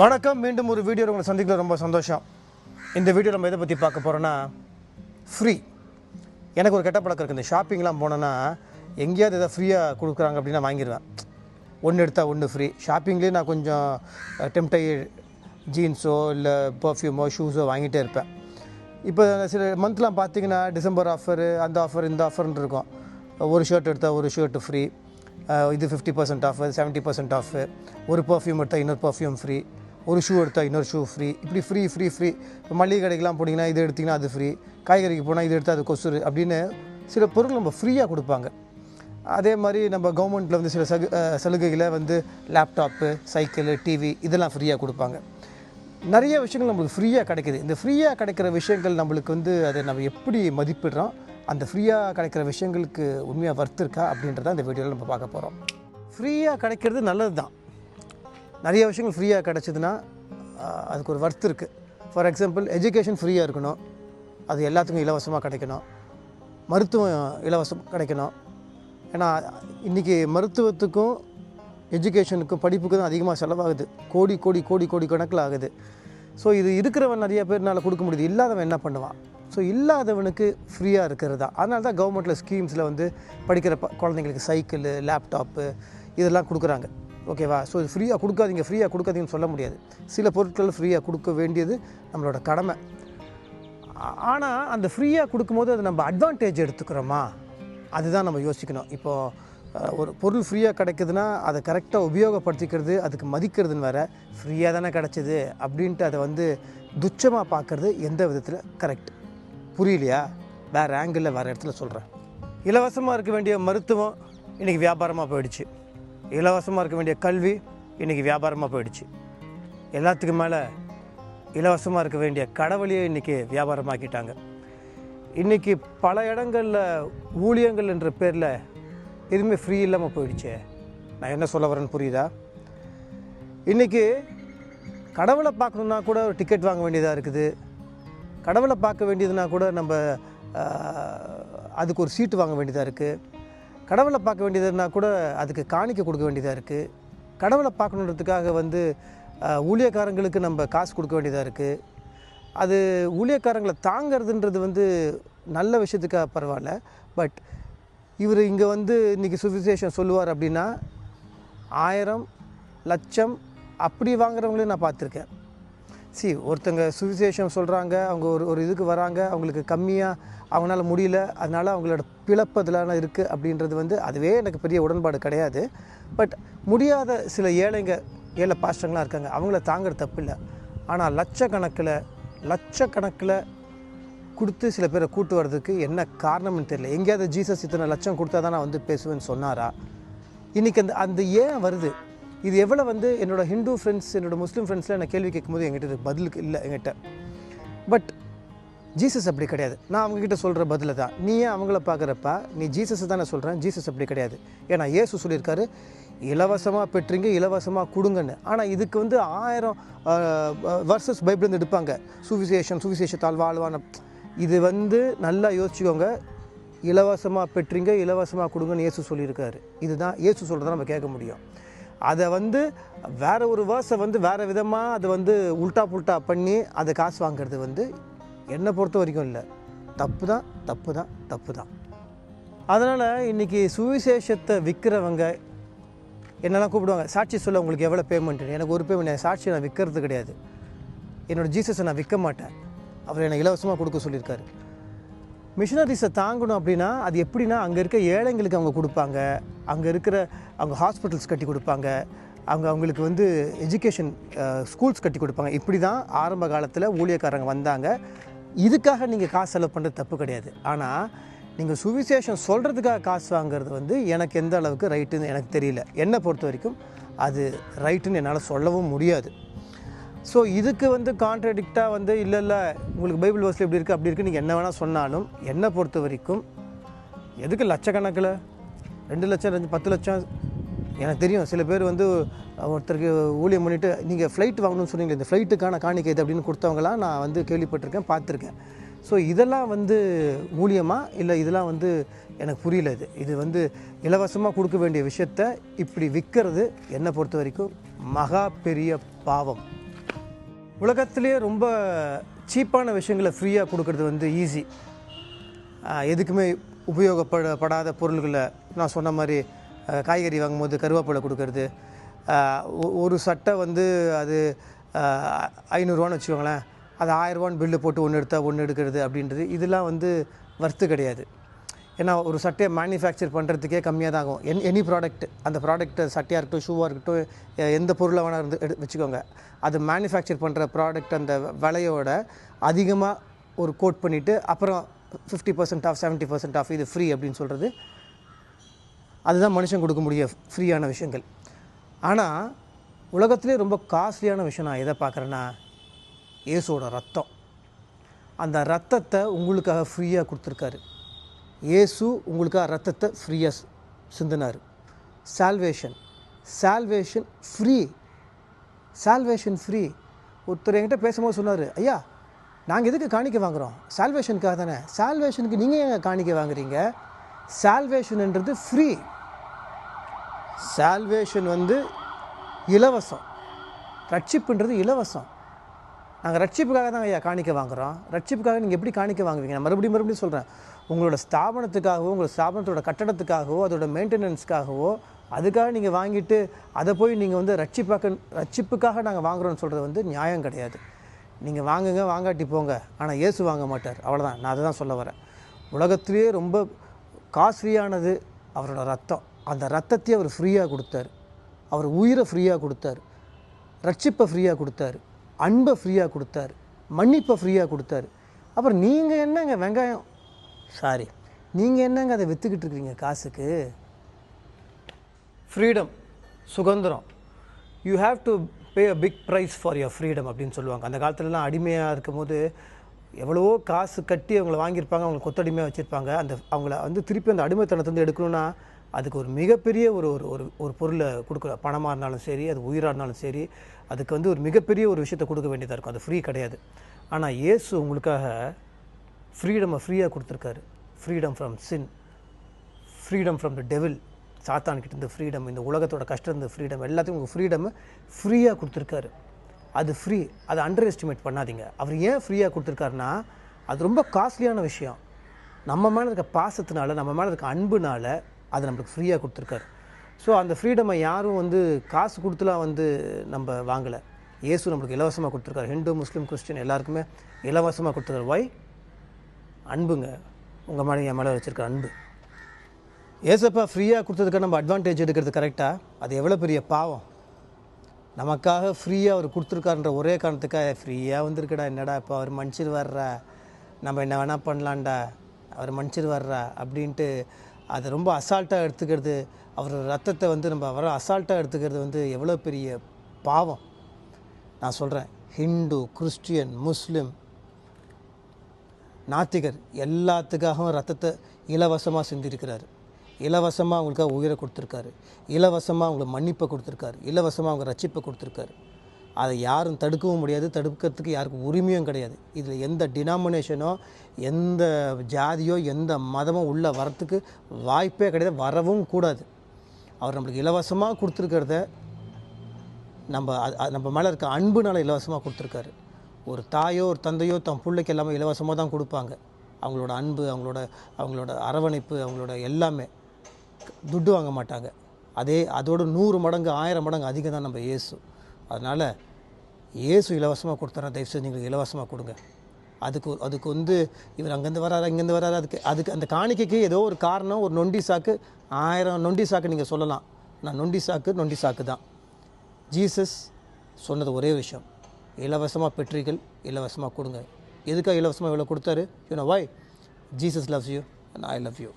வணக்கம். மீண்டும் ஒரு வீடியோ உங்களை சந்திக்கல. ரொம்ப சந்தோஷம். இந்த வீடியோ நம்ம எதை பற்றி பார்க்க போகிறோன்னா ஃப்ரீ எனக்கு ஒரு கெட்ட பழக்கம் இருக்குது இந்த ஷாப்பிங்லாம் போனேன்னா எங்கேயாவது எதாவது ஃப்ரீயாக கொடுக்குறாங்க அப்படின்னா வாங்கிடுவேன். ஒன்று எடுத்தால் ஒன்று ஃப்ரீ ஷாப்பிங்லேயே நான் கொஞ்சம் டெம்டை ஜீன்ஸோ இல்லை பர்ஃப்யூமோ ஷூஸோ வாங்கிட்டே இருப்பேன். இப்போ சில மந்த்லாம் பார்த்தீங்கன்னா டிசம்பர் ஆஃபரு அந்த ஆஃபர் இந்த ஆஃபர்னு இருக்கும். ஒரு ஷர்ட் எடுத்தால் ஒரு ஷர்ட்டு ஃப்ரீ இது fifty percent off seventy percent off ஒரு பர்ஃப்யூம் எடுத்தால் இன்னொரு பர்ஃப்யூம் ஃப்ரீ ஒரு ஷூ எடுத்தால் இன்னொரு ஷூ ஃப்ரீ இப்படி ஃப்ரீ ஃப்ரீ ஃப்ரீ இப்போ மளிகை கடைக்கெலாம் போனீங்கன்னா இது எடுத்திங்கன்னா அது ஃப்ரீ காய்கறிக்கு போனால் இது எடுத்தால் அது கொசுறு அப்படின்னு சில பொருள் நம்ம ஃப்ரீயாக கொடுப்பாங்க. அதே மாதிரி நம்ம கவர்மெண்ட்டில் வந்து சில சகு சலுகைகளை வந்து லேப்டாப்பு சைக்கிள் டிவி இதெல்லாம் ஃப்ரீயாக கொடுப்பாங்க. நிறைய விஷயங்கள் நம்மளுக்கு ஃப்ரீயாக கிடைக்குது. இந்த ஃப்ரீயாக கிடைக்கிற விஷயங்கள் நம்மளுக்கு வந்து அதை நம்ம எப்படி மதிப்பிடுறோம்? அந்த ஃப்ரீயாக கிடைக்கிற விஷயங்களுக்கு உண்மையாக வர்த்து இருக்கா அப்படின்றத இந்த வீடியோவில் நம்ம பார்க்க போகிறோம் ஃப்ரீயாக கிடைக்கிறது நல்லது தான் நிறைய விஷயங்கள் ஃப்ரீயாக கிடச்சிதுன்னா அதுக்கு ஒரு வர்த்து இருக்குது ஃபார் எக்ஸாம்பிள் எஜுகேஷன் ஃப்ரீயாக இருக்கணும். அது எல்லாத்துக்கும் இலவசமாக கிடைக்கணும். மருத்துவம் இலவசம் கிடைக்கணும். ஏன்னா இன்றைக்கி மருத்துவத்துக்கும் எஜுகேஷனுக்கும் படிப்புக்கும் தான் அதிகமாக செலவாகுது. கோடி கோடி கோடி கோடி கணக்கில் ஆகுது. ஸோ இது இருக்கிறவன் நிறைய பேர்னால் கொடுக்க முடியுது. இல்லாதவன் என்ன பண்ணுவான்? ஸோ இல்லாதவனுக்கு ஃப்ரீயாக இருக்கிறது தான். அதனால தான் கவர்மெண்ட்டில் ஸ்கீம்ஸில் வந்து படிக்கிற ப குழந்தைங்களுக்கு சைக்கிள் லேப்டாப்பு இதெல்லாம் கொடுக்குறாங்க. ஓகேவா? ஸோ இது ஃப்ரீயாக கொடுக்காதீங்க ஃப்ரீயாக கொடுக்காதீங்கன்னு சொல்ல முடியாது. சில பொருட்கள் ஃப்ரீயாக கொடுக்க வேண்டியது நம்மளோட கடமை. ஆனால் அந்த ஃப்ரீயாக கொடுக்கும்போது அது நம்ம அட்வான்டேஜ் எடுத்துக்கிறோமா? அதுதான் நம்ம யோசிக்கணும். இப்போது ஒரு பொருள் ஃப்ரீயாக கிடைக்குதுன்னா அதை கரெக்டாக உபயோகப்படுத்திக்கிறது அதுக்கு மதிக்கிறதுன்னு வேற ஃப்ரீயாக தானே கிடச்சிது அப்படின்ட்டு அதை வந்து துச்சமாக பார்க்குறது எந்த விதத்தில் கரெக்ட் புரியலையா? வேறு ஆங்கிளில் வேறு இடத்துல சொல்கிறேன் இலவசமாக இருக்க வேண்டிய மருத்துவம் இன்றைக்கி வியாபாரமாக போயிடுச்சு. இலவசமாக இருக்க வேண்டிய கல்வி இன்றைக்கி வியாபாரமாக போயிடுச்சு. எல்லாத்துக்கும் மேலே இலவசமாக இருக்க வேண்டிய கடவுளையே இன்றைக்கி வியாபாரமாக்கிட்டாங்க. இன்றைக்கி பல இடங்களில் ஊழியங்கள் என்ற பேரில் எதுவுமே ஃப்ரீ இல்லாமல் போயிடுச்சே. நான் என்ன சொல்ல வரேன்னு புரியுதா? இன்றைக்கி கடவுளை பார்க்கணுன்னா கூட ஒரு டிக்கெட் வாங்க வேண்டியதாக இருக்குது. கடவுளை பார்க்க வேண்டியதுனா கூட நம்ம அதுக்கு ஒரு சீட்டு வாங்க வேண்டியதாக இருக்குது கடவுளை பார்க்க வேண்டியதுனா கூட அதுக்கு காணிக்க கொடுக்க வேண்டியதாக இருக்குது கடவுளை பார்க்கணுன்றதுக்காக வந்து ஊழியக்காரங்களுக்கு நம்ம காசு கொடுக்க வேண்டியதாக இருக்குது அது ஊழியக்காரங்களை தாங்கிறதுன்றது வந்து நல்ல விஷயத்துக்காக பரவாயில்ல. பட் இவர் இங்கே வந்து இன்றைக்கி சுவிசேஷம் சொல்லுவார் அப்படின்னா ஆயிரம் லட்சம் அப்படி வாங்குறவங்களையும் நான் பார்த்துருக்கேன். சி ஒருத்தங்க சுவிசேஷம் சொல்கிறாங்க அவங்க ஒரு ஒரு இதுக்கு வராங்க அவங்களுக்கு கம்மியாக அவங்களால முடியல அதனால் அவங்களோட பிழப்பதிலான இருக்குது அப்படின்றது வந்து அதுவே எனக்கு பெரிய உடன்பாடு கிடையாது. பட் முடியாத சில ஏழைங்க ஏழை பாஸ்டங்களாம் இருக்காங்க அவங்கள தாங்குற தப்பு இல்லை. ஆனால் லட்சக்கணக்கில் லட்சக்கணக்கில் கொடுத்து சில பேரை கூட்டு வர்றதுக்கு என்ன காரணம்னு தெரியல. எங்கேயாவது ஜீசஸ் இத்தனை லட்சம் கொடுத்தா தான் நான் வந்து பேசுவேன்னு சொன்னாரா? இன்றைக்கி அந்த அந்த ஏன் வருது? இது எவ்வளோ வந்து என்னோடய ஹிந்து ஃப்ரெண்ட்ஸ் என்னோடய முஸ்லீம் ஃப்ரெண்ட்ஸ்லாம் என்ன கேள்வி கேட்கும்போது என்கிட்ட பதிலுக்கு இல்லை என்கிட்ட. பட் ஜீசஸ் அப்படி கிடையாது. நான் அவங்கக்கிட்ட சொல்கிற பதில தான். நீ ஏன் அவங்கள பார்க்குறப்ப நீ ஜீசஸை தானே சொல்கிறேன் ஜீசஸ் அப்படி கிடையாது. ஏன்னா ஏசு சொல்லியிருக்காரு இலவசமாக பெற்றீங்க இலவசமாக கொடுங்கன்னு. ஆனால் இதுக்கு வந்து ஆயிரம் வர்சஸ் பைபிள்ந்து எடுப்பாங்க. சுவிசேஷம் சுவிசேஷத்தால் வாழ்வான. இது வந்து நல்லா யோசிச்சுக்கோங்க. இலவசமாக பெற்றீங்க இலவசமாக கொடுங்கன்னு ஏசு சொல்லியிருக்காரு. இதுதான் ஏசு சொல்கிறத நம்ம கேட்க முடியும். அதை வந்து வேறு ஒரு வேர்ஸை வந்து வேறு விதமாக அதை வந்து உல்டா புல்ட்டா பண்ணி அதை காசு வாங்குறது வந்து என்னை பொறுத்த வரைக்கும் இல்லை. தப்பு தான் தப்பு தான் தப்பு தான் அதனால் இன்றைக்கி சுவிசேஷத்தை விற்கிறவங்க என்னெல்லாம் கூப்பிடுவாங்க? சாட்சி சொல்ல உங்களுக்கு எவ்வளோ பேமெண்ட்டு எனக்கு ஒரு பேமெண்ட் சாட்சி நான் விற்கிறது கிடையாது. என்னோடய ஜீசஸை நான் விற்க மாட்டேன். அவர் என்னை இலவசமாக கொடுக்க சொல்லியிருக்காரு. மிஷினரிஸை தாங்கணும் அப்படின்னா அது எப்படின்னா அங்கே இருக்க ஏழைங்களுக்கு அவங்க கொடுப்பாங்க. அங்கே இருக்கிற அவங்க ஹாஸ்பிட்டல்ஸ் கட்டி கொடுப்பாங்க. அவங்க அவங்களுக்கு வந்து எஜுகேஷன் ஸ்கூல்ஸ் கட்டி கொடுப்பாங்க. இப்படி தான் ஆரம்ப காலத்தில் ஊழியக்காரங்க வந்தாங்க. இதுக்காக நீங்கள் காசு செலவு பண்ணுறது தப்பு கிடையாது. ஆனால் நீங்கள் சுவிசேஷம் சொல்கிறதுக்காக காசு வாங்குறது வந்து எனக்கு எந்த அளவுக்கு ரைட்டுன்னு எனக்கு தெரியல. என்னை பொறுத்த வரைக்கும் அது ரைட்டுன்னு என்னால் சொல்லவும் முடியாது. ஸோ இதுக்கு வந்து கான்ட்ரடிக்டாக வந்து இல்லை இல்லை உங்களுக்கு பைபிள் வசதி இப்படி இருக்குது அப்படி இருக்குது நீங்கள் என்ன வேணால் சொன்னாலும் என்னை பொறுத்த வரைக்கும் எதுக்கு லட்சக்கணக்கில்? ரெண்டு லட்சம் ரெண்டு பத்து லட்சம் எனக்கு தெரியும். சில பேர் வந்து ஒருத்தருக்கு ஊழியம் பண்ணிவிட்டு நீங்கள் ஃப்ளைட் வாங்கணும்னு சொன்னீங்க இந்த ஃப்ளைட்டுக்கான காணிக்கை இது அப்படின்னு கொடுத்தவங்களாம் நான் வந்து கேள்விப்பட்டிருக்கேன் பார்த்துருக்கேன். ஸோ இதெல்லாம் வந்து ஊழியமா? இல்லை இதெல்லாம் வந்து எனக்கு புரியல இது. இது வந்து இலவசமாக கொடுக்க வேண்டிய விஷயத்த இப்படி விற்கிறது என்னை பொறுத்த வரைக்கும் மகா பெரிய பாவம். உலகத்துலேயே ரொம்ப சீப்பான விஷயங்களை ஃப்ரீயாக கொடுக்கறது வந்து ஈஸி எதுக்குமே உபயோகப்பட படாத பொருள்களை நான் சொன்ன மாதிரி காய்கறி வாங்கும்போது கருவேப்பிலை கொடுக்கறது. ஒ- ஒரு சட்டை வந்து அது ஐநூறுரூவான்னு வச்சுக்கோங்களேன். அது ஆயிரரூவான்னு பில்லு போட்டு ஒன்று எடுத்தால் ஒன்று எடுக்கிறது அப்படின்றது. இதெல்லாம் வந்து வர்த்து கிடையாது. ஏன்னா ஒரு சட்டையை மேனுஃபேக்சர் பண்ணுறதுக்கே கம்மியாக தான் ஆகும். என் எனி ப்ராடக்ட் அந்த ப்ராடக்ட் சட்டையாக இருக்கட்டும் ஷூவாக இருக்கட்டும் எந்த பொருளை வேணால் இருந்து எடு வச்சுக்கோங்க. அது மேனுஃபேக்சர் பண்ணுற ப்ராடக்ட் அந்த விலையோட அதிகமாக ஒரு கோட் பண்ணிவிட்டு அப்புறம் fifty percent off seventy percent off இது ஃப்ரீ அப்படின்னு சொல்கிறது அதுதான் மனுஷன் கொடுக்க முடிய ஃப்ரீயான விஷயங்கள். ஆனால் உலகத்திலே ரொம்ப காஸ்ட்லியான விஷயம் நான் எதை பார்க்குறேன்னா இயேசுவோட ரத்தம். அந்த ரத்தத்தை உங்களுக்காக ஃப்ரீயாக கொடுத்துருக்காரு. இயேசு உங்களுக்காக ரத்தத்தை ஃப்ரீயாக சிந்தினார். Salvation salvation free salvation free ஒருத்தர் என்கிட்ட பேசும்போது சொன்னார் ஐயா நாங்கள் எதுக்கு காணிக்க வாங்குகிறோம் சால்வேஷனுக்காக தானே? சால்வேஷனுக்கு நீங்கள் ஏங்க காணிக்க வாங்குறீங்க? சால்வேஷன்ன்றது ஃப்ரீ சால்வேஷன் வந்து இலவசம். ரட்சிப்புன்றது இலவசம். நாங்கள் ரட்சிப்புக்காக தான் ஐயா காணிக்க வாங்குகிறோம் ரட்சிப்புக்காக நீங்கள் எப்படி காணிக்க வாங்குவீங்க? நான் மறுபடியும் மறுபடியும் சொல்கிறேன் உங்களோட ஸ்தாபனத்துக்காகவோ உங்களோட ஸ்தாபனத்தோட கட்டடத்துக்காகவோ அதோட மெயின்டெனன்ஸ்க்காகவோ அதுக்காக நீங்கள் வாங்கிட்டு அதை போய் நீங்கள் வந்து ரட்சிப்பாக்க ரட்சிப்புக்காக நாங்கள் வாங்குறோம்னு சொல்கிறது வந்து நியாயம் கிடையாது. நீங்கள் வாங்குங்க வாங்காட்டி போங்க. ஆனால் இயேசு வாங்க மாட்டார். அவ்வளோதான் நான் அதை தான் சொல்ல வரேன். உலகத்திலேயே ரொம்ப காஸ்ட்லியானது அவரோட ரத்தம். அந்த ரத்தத்தையே அவர் ஃப்ரீயாக கொடுத்தாரு. அவர் உயிரை ஃப்ரீயாக கொடுத்தாரு. ரட்சிப்பை ஃப்ரீயாக கொடுத்தாரு. அன்பை ஃப்ரீயாக கொடுத்தாரு. மன்னிப்பை ஃப்ரீயாக கொடுத்தாரு. அப்புறம் நீங்கள் என்னங்க வெங்காயம்? சாரி நீங்கள் என்னங்க அதை விற்றுக்கிட்டு இருக்கிறீங்க காசுக்கு? ஃப்ரீடம் சுதந்திரம். You have to pay a big price for your freedom அப்படின்னு சொல்லுவாங்க. அந்த காலத்துலலாம் அடிமையாக இருக்கும்போது எவ்வளவோ காசு கட்டி அவங்கள வாங்கியிருப்பாங்க. அவங்களை கொத்தடிமையாக வச்சுருப்பாங்க. அந்த அவங்கள வந்து திருப்பி அந்த அடிமைத்தனத்துலேருந்து எடுக்கணும்னா அதுக்கு ஒரு மிகப்பெரிய ஒரு ஒரு ஒரு ஒரு பொருளை கொடுக்குற பணமாக இருந்தாலும் சரி அது உயிராக இருந்தாலும் சரி அதுக்கு வந்து ஒரு மிகப்பெரிய ஒரு விஷயத்தை கொடுக்க வேண்டியதாக இருக்கும். அது ஃப்ரீ கிடையாது. ஆனால் இயேசு உங்களுக்காக ஃப்ரீடமை ஃப்ரீயாக கொடுத்துருக்காரு. Freedom from sin freedom from the devil சாத்தான்கிட்ட இருந்து ஃப்ரீடம் இந்த உலகத்தோட கஷ்டம் இருந்து ஃப்ரீடம் எல்லாத்தையும் உங்கள் ஃப்ரீடமை ஃப்ரீயாக கொடுத்துருக்காரு. அது ஃப்ரீ அதை அண்டர் எஸ்டிமேட் பண்ணாதீங்க. அவர் ஏன் ஃப்ரீயாக கொடுத்துருக்காருன்னா அது ரொம்ப காஸ்ட்லியான விஷயம். நம்ம மேலே இருக்க பாசத்தினால நம்ம மேலே இருக்க அன்புனால அது நம்மளுக்கு ஃப்ரீயாக கொடுத்துருக்காரு. ஸோ அந்த ஃப்ரீடமை யாரும் வந்து காசு கொடுத்துலாம் வந்து நம்ம வாங்கலை. இயேசு நம்மளுக்கு இலவசமாக கொடுத்துருக்காரு. ஹிந்து முஸ்லீம் கிறிஸ்டின் எல்லாருக்குமே இலவசமாக கொடுத்துருக்காரு. வை அன்புங்க. உங்கள் மேலே என் மேலே வச்சுருக்க அன்பு. ஏசப்பா ஃப்ரீயாக கொடுத்ததுக்கு நம்ம அட்வான்டேஜ் எடுக்கிறது கரெக்டாக அது எவ்வளோ பெரிய பாவம். நமக்காக ஃப்ரீயாக அவர் கொடுத்துருக்காருன்ற ஒரே காரணத்துக்காக ஃப்ரீயாக வந்திருக்கடா. என்னடா இப்போ அவர் மன்னிச்சிரு வர்றா நம்ம என்ன வேணால் பண்ணலான்டா அவர் மன்னிச்சிரு வர்றா அப்படின்ட்டு அதை ரொம்ப அசால்ட்டாக எடுத்துக்கிறது அவர் ரத்தத்தை வந்து நம்ம வர அசால்ட்டாக எடுத்துக்கிறது வந்து எவ்வளோ பெரிய பாவம். நான் சொல்கிறேன் ஹிந்து கிறிஸ்டியன் முஸ்லீம் நாத்திகர் எல்லாத்துக்காகவும் ரத்தத்தை இலவசமாக சிந்திருக்கிறார். இலவசமாக அவங்களுக்காக உயிரை கொடுத்துருக்காரு. இலவசமாக அவங்களுக்கு மன்னிப்பை கொடுத்துருக்காரு. இலவசமாக அவங்க ரட்சிப்பை கொடுத்துருக்காரு. அதை யாரும் தடுக்கவும் முடியாது தடுக்கிறதுக்கு யாருக்கும் உரிமையும் கிடையாது. இதில் எந்த டினாமினேஷனோ எந்த ஜாதியோ எந்த மதமோ உள்ளே வரத்துக்கு வாய்ப்பே கிடையாது வரவும் கூடாது. அவர் நம்மளுக்கு இலவசமாக கொடுத்துருக்கிறத நம்ம அது- அது நம்ம மேலே இருக்க அன்புனால இலவசமாக கொடுத்துருக்காரு. ஒரு தாயோ ஒரு தந்தையோ தன் பிள்ளைக்கு எல்லாமே இலவசமாக தான் கொடுப்பாங்க. அவங்களோட அன்பு அவங்களோட அவங்களோட அரவணைப்பு அவங்களோட எல்லாமே துட்டு வாங்க மாட்டாங்க. அதே அதோட நூறு மடங்கு ஆயிரம் மடங்கு அதிகம் தான் நம்ம இயேசு. அதனால் இயேசு இலவசமாக கொடுத்தாரா தயவு செஞ்சு எங்களுக்கு இலவசமாக கொடுங்க. அதுக்கு அதுக்கு வந்து இவர் அங்கேருந்து வராரா இங்கேருந்து வராரா அதுக்கு அதுக்கு அந்த காணிக்கைக்கு ஏதோ ஒரு காரணம் ஒரு நொண்டி சாக்கு ஆயிரம் நொண்டி சாக்கு நீங்கள் சொல்லலாம். நான் நொண்டி சாக்கு நொண்டி சாக்கு தான். ஜீசஸ் சொன்னது ஒரே விஷயம். இலவசமாக பெற்றீர்கள் இலவசமாக கொடுங்க. எதுக்காக இலவசமாக இவ்வளோ கொடுத்தாரு? You know why Jesus loves you and I love you